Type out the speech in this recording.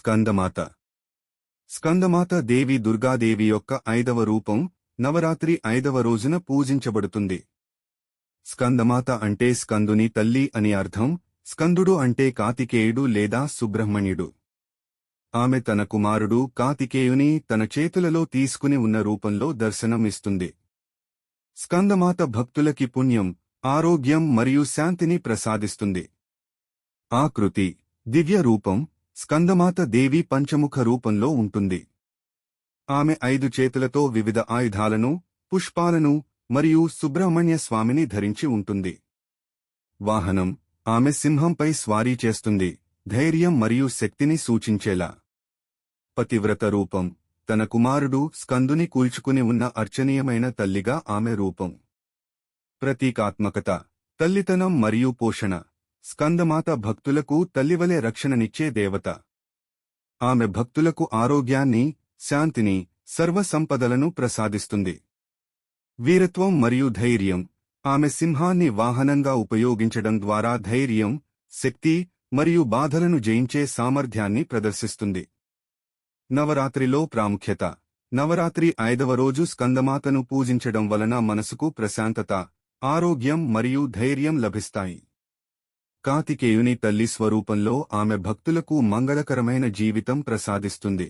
స్కందమాత. స్కందమాత దేవి దుర్గాదేవి యొక్క ఐదవ రూపం నవరాత్రి ఐదవ రోజున పూజించబడుతుంది. స్కందమాత అంటే స్కందుని తల్లి అని అర్థం స్కందుడు అంటే కాతికేయుడు లేదా సుబ్రహ్మణ్యుడు. ఆమె తన కుమారుడు కాతికేయుని తన చేతులలో తీసుకుని ఉన్న రూపంలో దర్శనమిస్తుంది. స్కందమాత భక్తులకి పుణ్యం ఆరోగ్యం మరియు శాంతిని ప్రసాదిస్తుంది. ఆకృతి దివ్య రూపం స్కందమాత దేవి పంచముఖ రూపంలో ఉంటుంది. ఆమె ఐదు చేతులతో వివిధ ఆయుధాలను పుష్పాలను మరియు సుబ్రహ్మణ్య స్వామిని ధరించి ఉంటుంది. వాహనం ఆమె సింహంపై స్వారీ చేస్తుంది ధైర్యం మరియు శక్తిని సూచించేలా. పతివ్రత రూపం తన కుమారుడు స్కందుని కూల్చుకుని ఉన్న అర్చనీయమైన తల్లిగా ఆమె రూపం. ప్రతీకాత్మకత తల్లితనం మరియు పోషణ. స్కందమాత భక్తులకు తల్లివలె రక్షణనిచ్చే దేవత. ఆమె భక్తులకు ఆరోగ్యాన్ని శాంతిని సర్వసంపదలను ప్రసాదిస్తుంది. వీరత్వం మరియు ధైర్యం. ఆమె సింహాన్ని వాహనంగా ఉపయోగించడం ద్వారా ధైర్యం శక్తి మరియు బాధలను జయించే సామర్థ్యాన్ని ప్రదర్శిస్తుంది. నవరాత్రిలో ప్రాముఖ్యత. నవరాత్రి ఐదవ రోజు స్కందమాతను పూజించడం వలన మనసుకు ప్రశాంతత ఆరోగ్యం మరియు ధైర్యం లభిస్తాయి. కార్తికేయుని తల్లి స్వరూపంలో ఆమె భక్తులకు మంగళకరమైన జీవితం ప్రసాదిస్తుంది.